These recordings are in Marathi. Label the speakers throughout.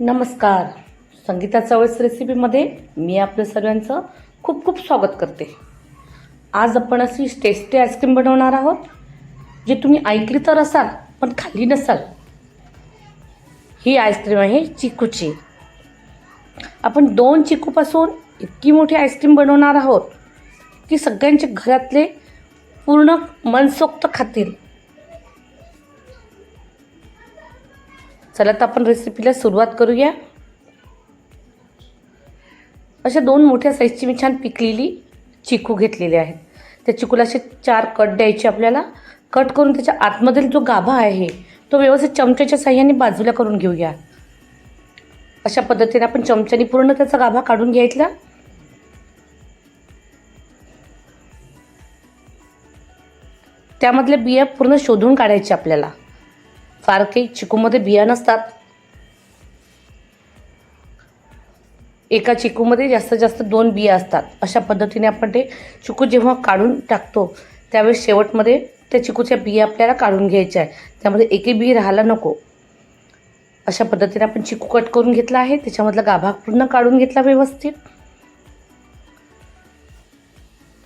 Speaker 1: नमस्कार. संगीता चवळीस रेसिपीमध्ये मी आपलं सर्वांचं खूप खूप स्वागत करते. आज आपण अशी टेस्टी आईस्क्रीम बनवणार आहोत जे तुम्ही ऐकली तर असाल पण खाली नसाल. ही आईस्क्रीम आहे चिकूची. आपण दोन चिकूपासून इतकी मोठी आईस्क्रीम बनवणार आहोत की सगळ्यांचे घरातले पूर्ण मनसोक्त खातील. चला तर आपण रेसिपीला सुरुवात करूया. अशा दोन मोठ्या साईजची मी छान पिकलेली चिकू घेतलेली आहेत. त्या चिकूला असे चार कट द्यायचे आपल्याला. कट करून त्याच्या आतमधील जो गाभा आहे तो व्यवस्थित चमच्याच्या साह्याने बाजूला करून घेऊया. अशा पद्धतीने आपण चमच्याने पूर्ण त्याचा गाभा काढून घ्यायचा त्यामधल्या बिया पूर्ण शोधून काढायच्या आपल्याला. फार काही चिकूमध्ये बिया नसतात एका चिकूमध्ये जास्तीत जास्त दोन बिया असतात. अशा पद्धतीने आपण ते चिकू जेव्हा काढून टाकतो त्यावेळेस शेवटमध्ये त्या चिकूच्या बिया आपल्याला काढून घ्यायच्या आहे त्यामध्ये एकही बी राहायला नको. अशा पद्धतीने आपण चिकू कट करून घेतला आहे. त्याच्यामधला गाभा पूर्ण काढून घेतला व्यवस्थित.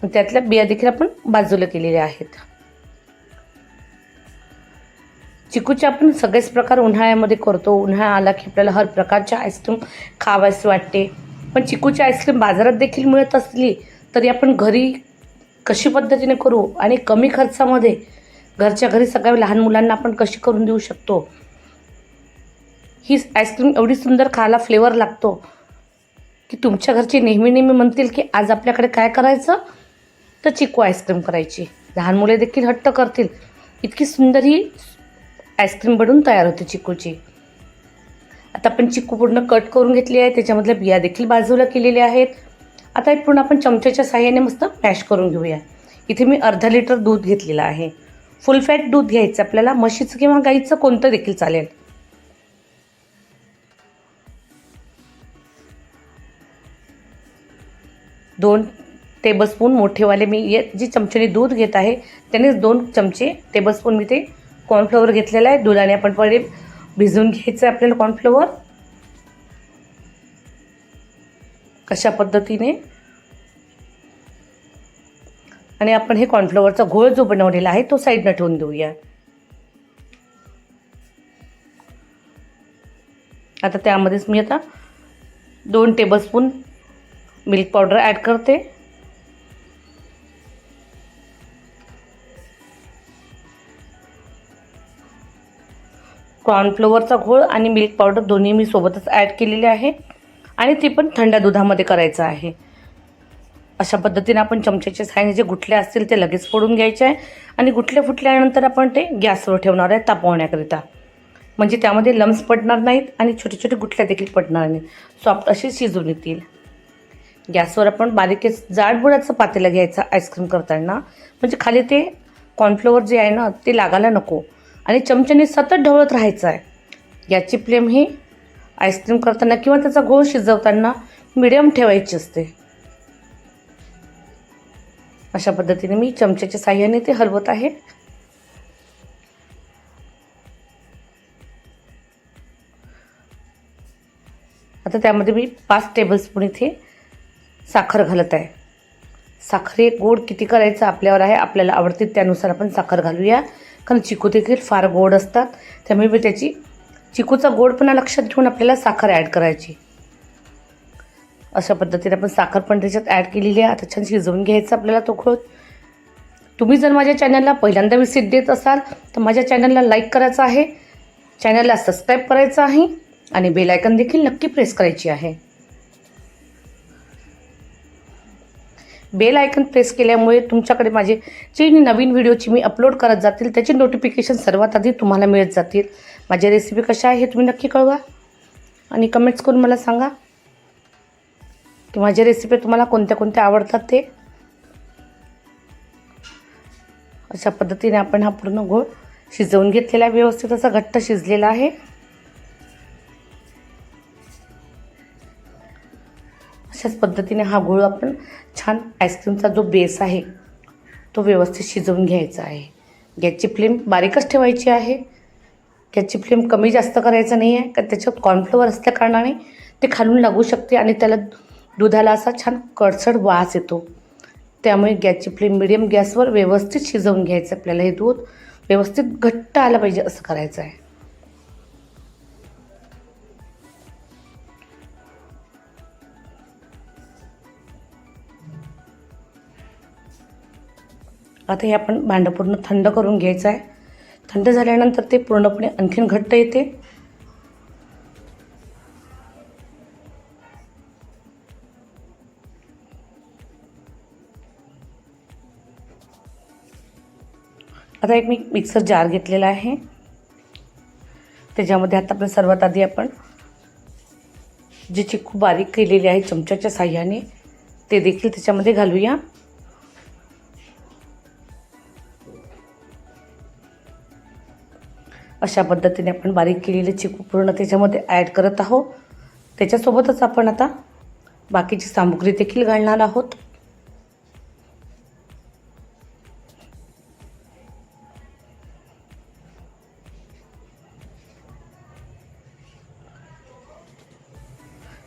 Speaker 1: त्यातल्या बिया देखील आपण बाजूला केलेल्या आहेत. चिकूचे आपण सगळेच प्रकार उन्हाळ्यामध्ये करतो. उन्हाळा आला की आपल्याला हर प्रकारच्या आईस्क्रीम खावायची वाटते. पण चिकूची आईस्क्रीम बाजारात देखील मिळत असली तरी आपण घरी कशी पद्धतीने करू आणि कमी खर्चामध्ये घरच्या घरी सगळ्या लहान मुलांना आपण कशी करून देऊ शकतो? ही आईस्क्रीम एवढी सुंदर खायला फ्लेवर लागतो की तुमच्या घरचे नेहमी नेहमी म्हणतील की आज आपल्याकडे काय करायचं? तर चिकू आईस्क्रीम करायची. लहान मुले देखील हट्ट करतील. इतकी सुंदर ही आईस्क्रीम बनवून तयार होते चिकूची. आता आपण चिकू पूर्ण कट करून घेतली आहे त्याच्यामधल्या बिया देखील बाजूला केलेल्या आहेत. आता हे पूर्ण आपण चमच्याच्या साह्याने मस्त मॅश करून घेऊया. इथे मी अर्धा लिटर दूध घेतलेलं आहे. फुल फॅट दूध घ्यायचं आपल्याला म्हशीचं किंवा गाईचं कोणतं देखील चालेल? दोन टेबलस्पून मोठेवाले मी ये जी चमच्याने दूध घेत आहे त्यानेच दोन चमचे टेबलस्पून मी ते कॉर्नफ्लॉवर घेतलेला आहे. दुधाने आपण पहिले भिजवून घ्यायचं आहे आपल्याला कॉर्नफ्लॉवर कशा पद्धतीने? आणि आपण हे कॉर्नफ्लॉवरचा घोळ जो बनवलेला आहे तो साईडनं ठेवून देऊया. आता त्यामध्येच मी आता दोन टेबलस्पून मिल्क पावडर ॲड करते. कॉर्नफ्लोअरचा घोळ आणि मिल्क पावडर दोन्ही मी सोबतच ॲड केलेले आहे. आणि ते पण थंड दुधामध्ये करायचं आहे. अशा पद्धतीने आपण चमच्याच्या साहाय्याने जे गुठले असतील ते लगेच फोडून घ्यायचे आहे. आणि गुठले फुटल्यानंतर आपण ते गॅसवर ठेवणार आहे तापवण्याकरिता. म्हणजे त्यामध्ये लम्स पडणार नाहीत आणि छोटे छोटे गुठल्या देखील पडणार नाहीत. सॉफ्ट असे शिजून येतील. गॅसवर आपण बारीकेच जाडबुडाचं पातेलं घ्यायचं आईस्क्रीम करताना. म्हणजे खाली ते कॉर्नफ्लोअर जे आहे ना ते लागायला नको. आणि चमच्याने सतत ढवळत राहायचं आहे याची फ्लेम ही आईस्क्रीम करताना किंवा त्याचा गोळ शिजवताना मिडियम ठेवायची असते. अशा पद्धतीने मी चमच्याच्या साह्याने ते हलवत आहे. आता त्यामध्ये मी पाच टेबलस्पून इथे साखर घालत आहे. साखर एक गोड किती करायचं आपल्यावर आहे आपल्याला आवडते त्यानुसार आपण साखर घालूया. कारण चिकू देखील फार गोड असतात. त्यामुळे मी त्याची चिकूचा गोडपणा लक्षात घेऊन आपल्याला साखर ॲड करायची. अशा पद्धतीने आपण साखर पण त्याच्यात ॲड केलेली आहे. आता छान शिजवून घ्यायचं आपल्याला तो खोत तुम्ही जर माझ्या चॅनलला पहिल्यांदा विसिट देत असाल तर माझ्या चॅनलला लाईक करायचं आहे. चॅनलला सबस्क्राईब करायचं आहे. आणि बेलायकन देखील नक्की प्रेस करायची आहे. बेल आयकन प्रेस केल्यामुळे तुमच्याकडे माझे जे नवीन व्हिडिओची मी अपलोड करत जातील त्याची नोटिफिकेशन सर्वात आधी तुम्हाला मिळत जातील. माझ्या रेसिपी कशा आहे हे तुम्ही नक्की कळवा आणि कमेंट्स करून मला सांगा की माझ्या रेसिपी तुम्हाला कोणत्या कोणत्या आवडतात ते. अशा पद्धतीने आपण हा पूर्ण गोळ शिजवून घेतलेला व्यवस्थित असा घट्ट शिजलेला आहे. अशाच पद्धतीने हा गूळ आपण छान आईस्क्रीमचा जो बेस आहे तो व्यवस्थित शिजवून घ्यायचा आहे. गॅसची फ्लेम बारीकच ठेवायची आहे. गॅसची फ्लेम कमी जास्त करायचं नाही आहे कारण त्याच्यात कॉर्नफ्लोअर असल्या कारणाने ते खालून लागू शकते आणि त्याला दुधाला असा छान कडसड वास येतो. त्यामुळे गॅसची फ्लेम मिडियम गॅसवर व्यवस्थित शिजवून घ्यायचं आपल्याला हे दूध व्यवस्थित घट्ट आलं पाहिजे असं करायचं आहे. आता हे आपण भांडं पूर्ण थंड करून घ्यायचं आहे. थंड झाल्यानंतर ते पूर्णपणे आणखीन घट्ट येते. आता एक मी मिक्सर जार घेतलेला आहे. त्याच्यामध्ये आता आपण सर्वात आधी आपण जी चिक्कू बारीक केलेली आहे चमच्याच्या साह्याने ते देखील त्याच्यामध्ये घालूया. अशा पद्धतीने आपण बारीक केलेले चिकू पूर्ण त्याच्यामध्ये ॲड करत आहोत. त्याच्यासोबतच आपण आता बाकीची सामुग्री देखील घालणार आहोत.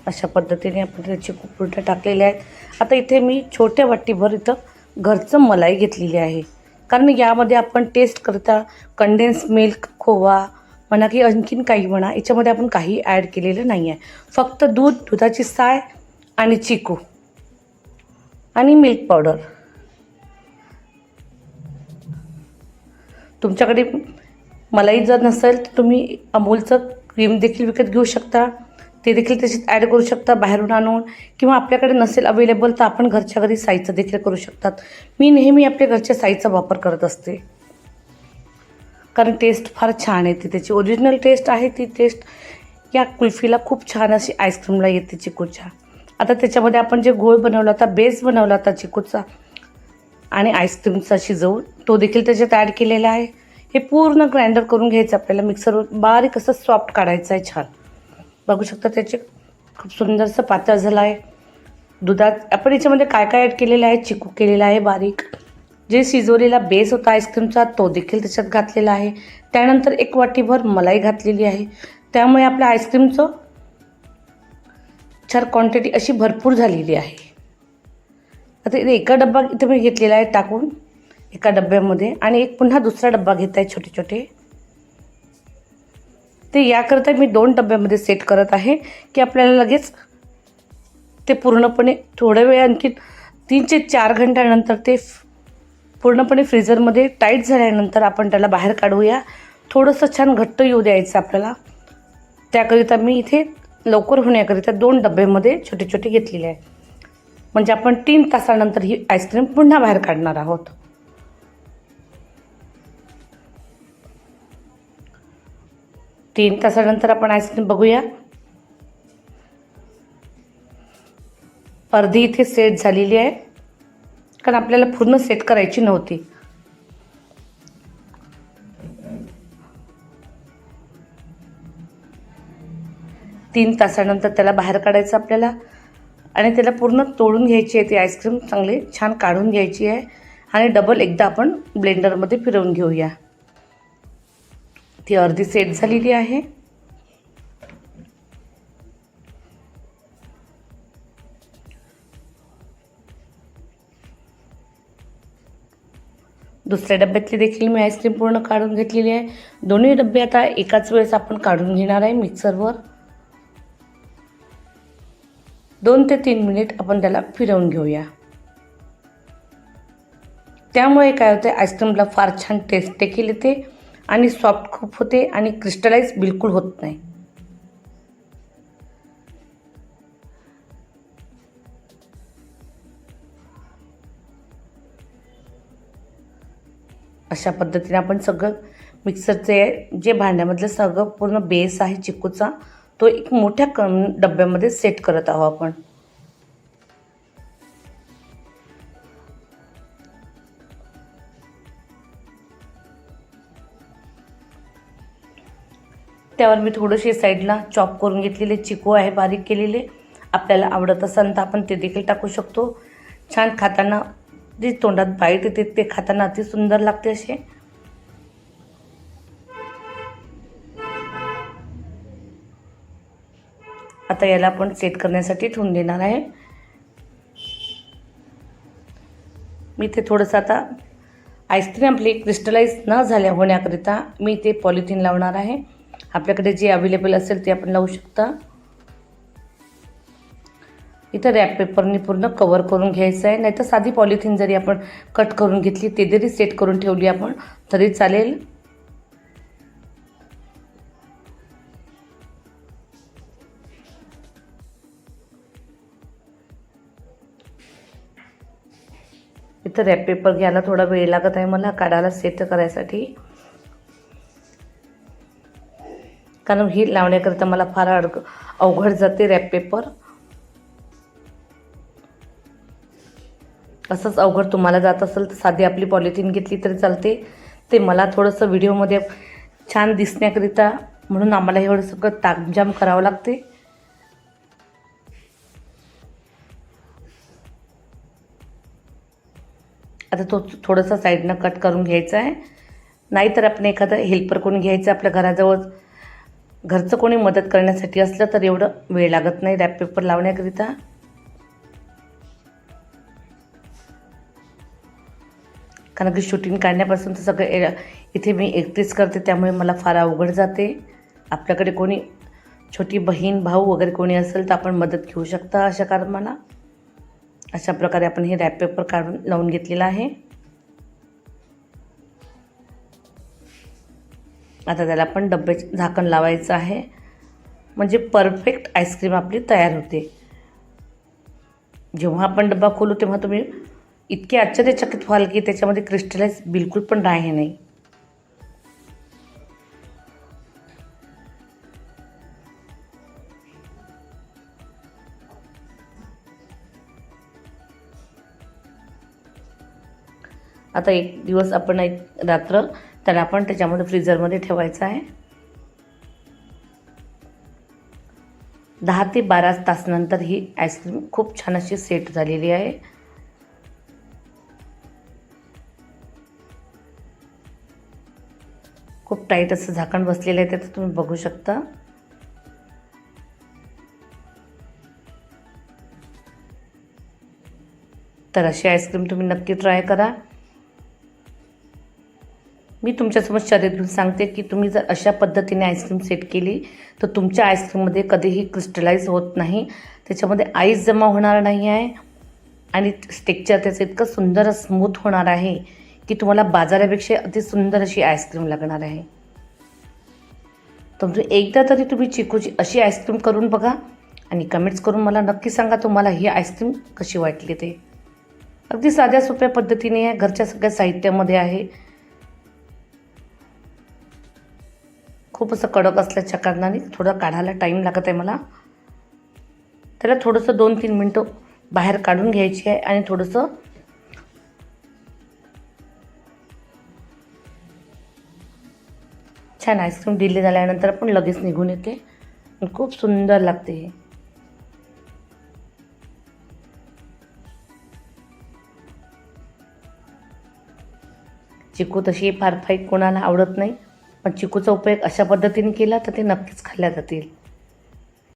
Speaker 1: अशा पद्धतीने आपण त्याची पूर्ण टाकलेल्या आहेत. आता इथे मी छोट्या वाटीभर इथं घरचं मलाई घेतलेली आहे. कारण यामध्ये आपण टेस्ट करता कंडेन्स मिल्क खोवा म्हणा की आणखीन काही म्हणा याच्यामध्ये आपण काही ॲड केलेलं नाही आहे फक्त दूध दुधाची साय आणि चिकू आणि मिल्क पावडर तुमच्याकडे मलाई जर नसेल तर तुम्ही अमूलचं क्रीम देखील विकत घेऊ शकता. ते देखील त्याच्यात ॲड करू शकता बाहेरून आणून. किंवा आपल्याकडे नसेल अवेलेबल तर आपण घरच्या घरी साईचं देखील करू शकतात. मी नेहमी आपल्या घरच्या साईचा वापर करत असते. कारण टेस्ट फार छान येते त्याची. ओरिजिनल टेस्ट आहे ती टेस्ट या कुल्फीला खूप छान अशी आईस्क्रीमला येते चिकूच्या. आता त्याच्यामध्ये आपण जे गोळ बनवला होता बेस बनवला होता चिकूचा आणि आईस्क्रीमचा शिजवून तो देखील त्याच्यात ॲड केलेला आहे. हे पूर्ण ग्राइंडर करून घ्यायचं आपल्याला. मिक्सरवर बारीक असं सॉफ्ट काढायचं आहे छान. बघू शकता त्याचे खूप सुंदरसं पातळ झालं आहे. दुधात आपण याच्यामध्ये काय काय ॲड केलेलं आहे? चिकू केलेला आहे बारीक. जे शिजवलेला बेस होता आईस्क्रीमचा तो देखील त्याच्यात घातलेला आहे. त्यानंतर एक वाटीभर मलाई घातलेली आहे. त्यामुळे आपल्या आईस्क्रीमचं छान क्वांटिटी अशी भरपूर झालेली आहे. आता इथे एका डब्बा इथे मी घेतलेला आहे टाकून एका डब्यामध्ये. आणि एक पुन्हा दुसरा डब्बा घेत आहे छोटे छोटे ते याकरता मी दोन डब्यामध्ये सेट करत आहे की आपल्याला लगेच ते पूर्णपणे थोड्या वेळ आणखी तीन ते चार घंट्यानंतर ते फ- पूर्णपणे फ्रीजरमध्ये टाईट झाल्यानंतर आपण त्याला बाहेर काढूया. थोडंसं छान घट्ट येऊ द्यायचं आपल्याला. त्याकरिता मी इथे लवकर होण्याकरिता दोन डब्यामध्ये छोटे छोटे घेतलेले आहे. म्हणजे आपण तीन तासानंतर ही आईस्क्रीम पुन्हा बाहेर काढणार आहोत. तीन तासानंतर आपण आईस्क्रीम बघूया. अर्धी इथे सेट झालेली आहे. कारण आपल्याला पूर्ण सेट करायची नव्हती. तीन तासानंतर त्याला बाहेर काढायचं आपल्याला. आणि त्याला पूर्ण तोडून घ्यायची आहे ती आईस्क्रीम चांगली छान काढून घ्यायची आहे. आणि डबल एकदा आपण ब्लेंडरमध्ये फिरवून घेऊया. ती अर्धी सेट झालेली आहे. दुसऱ्या डब्यातली देखील मी आईस्क्रीम पूर्ण काढून घेतलेली आहे. दोन्ही डबे आता एकाच वेळेस आपण काढून घेणार आहे मिक्सरवर दोन ते तीन मिनिट आपण त्याला फिरवून घेऊया. त्यामुळे काय होते आईस्क्रीमला फार छान टेस्ट देखील येते. आणि सॉफ्ट खूप होते आणि क्रिस्टलाइज बिलकुल होत नाही. अशा पद्धतीने आपण सगळं मिक्सरचे जे भांड्यामधलं सगळं पूर्ण बेस आहे चिकूचा तो एक मोठ्या क डब्यामध्ये सेट करत आहोत आपण. त्यावर मी थोडेसे साईडला चॉप करून घेतलेले चिकू आहे बारीक केलेले. आपल्याला आवडत असेल तर आपण ते देखील टाकू शकतो. छान खाताना जे तोंडात बाईट येते ते खाताना अति सुंदर लागते असे. आता याला आपण सेट करण्यासाठी ठेवून देणार आहे. मी ते थोडंसं आता आईस्क्रीम आपली क्रिस्टलाइज न झाल्या होण्याकरिता मी ते पॉलिथिन लावणार आहे. आपल्याकडे जे अवेलेबल असेल ते आपण लावू शकता. इथं रॅप पेपरनी पूर्ण कवर करून घ्यायचं आहे. नाहीतर साधी पॉलिथिन जरी आपण कट करून घेतली ते जरी सेट करून ठेवली आपण तरी चालेल. इथं रॅप पेपर घ्यायला थोडा वेळ लागत आहे मला काढायला सेट करायसाठी. कारण ही लावण्याकरिता मला फार अड अवघड जाते रॅप पेपर. असंच अवघड तुम्हाला जात असेल तर साधी आपली पॉलिथिन घेतली तरी चालते. ते मला थोडंसं व्हिडिओमध्ये छान दिसण्याकरिता म्हणून आम्हाला एवढं सगळं ताकजाम करावं लागते. आता तो थोडंसं साईडनं कट करून घ्यायचा आहे. नाहीतर आपण एखादं हेल्पर कोण घ्यायचं आपल्या घराजवळ? घरचं कोणी मदत करण्यासाठी असलं तर एवढं वेळ लागत नाही. रॅप पेपर लावण्याकरिता. कारण की शूटिंग काढण्यापासून तर सगळं ए- इथे मी एकटीच करते त्यामुळे मला फार अवघड जाते. आपल्याकडे कोणी छोटी बहीण भाऊ वगैरे कोणी असेल तर आपण मदत घेऊ शकता अशा कामाला अशा प्रकारे आपण हे रॅप पेपर काढून लावून घेतलेला आहे. आता त्याला आपण डब्बे झाकण लावायचं आहे. म्हणजे परफेक्ट आईस्क्रीम आपली तयार होते. जेव्हा आपण डब्बा खोलू तेव्हा तुम्ही इतके आश्चर्यचकित व्हाल की त्याच्यामध्ये क्रिस्टलाइज बिलकुल पण आहे नाही. आता एक दिवस आपण एक रात्र त्याला आपण त्याच्यामध्ये फ्रीजरमध्ये ठेवायचं आहे. दहा ते बारा तासनंतर ही आईस्क्रीम खूप छान अशी सेट झालेली आहे. खूप टाईट असं झाकण बसलेलं आहे त्याचं तुम्ही बघू शकता. तर अशी आईस्क्रीम तुम्ही नक्की ट्राय करा. मी तुमच्यासमोर शर्यत घेऊन सांगते की तुम्ही जर अशा पद्धतीने आईस्क्रीम सेट केली तर तुमच्या आईस्क्रीममध्ये कधीही क्रिस्टलाइज होत नाही. त्याच्यामध्ये आईस जमा होणार नाही आहे आणि स्टेक्चर त्याचं इतकं सुंदर स्मूथ होणार आहे की तुम्हाला बाजारापेक्षा अति सुंदर अशी आईस्क्रीम लागणार आहे. तर एकदा तरी तुम्ही चिकूची अशी आईस्क्रीम करून बघा आणि कमेंट्स करून मला नक्की सांगा तुम्हाला ही आईस्क्रीम कशी वाटली ते. अगदी साध्या सोप्या पद्धतीने आहे घरच्या सगळ्या साहित्यामध्ये आहे. खूप असं कडक असल्याच्या कारणाने थोडं काढायला टाईम लागत आहे मला. त्याला थोडंसं दोन तीन मिनटं बाहेर काढून घ्यायची आहे आणि थोडंसं छान आईस्क्रीम डिले झाल्यानंतर पण लगेच निघून येते. आणि खूप सुंदर लागते हे. चिकू तशी फार फाईक कोणाला आवडत नाही. पण चिकूचा उपयोग अशा पद्धतीने केला तर ते नक्कीच खाल्ल्या जातील.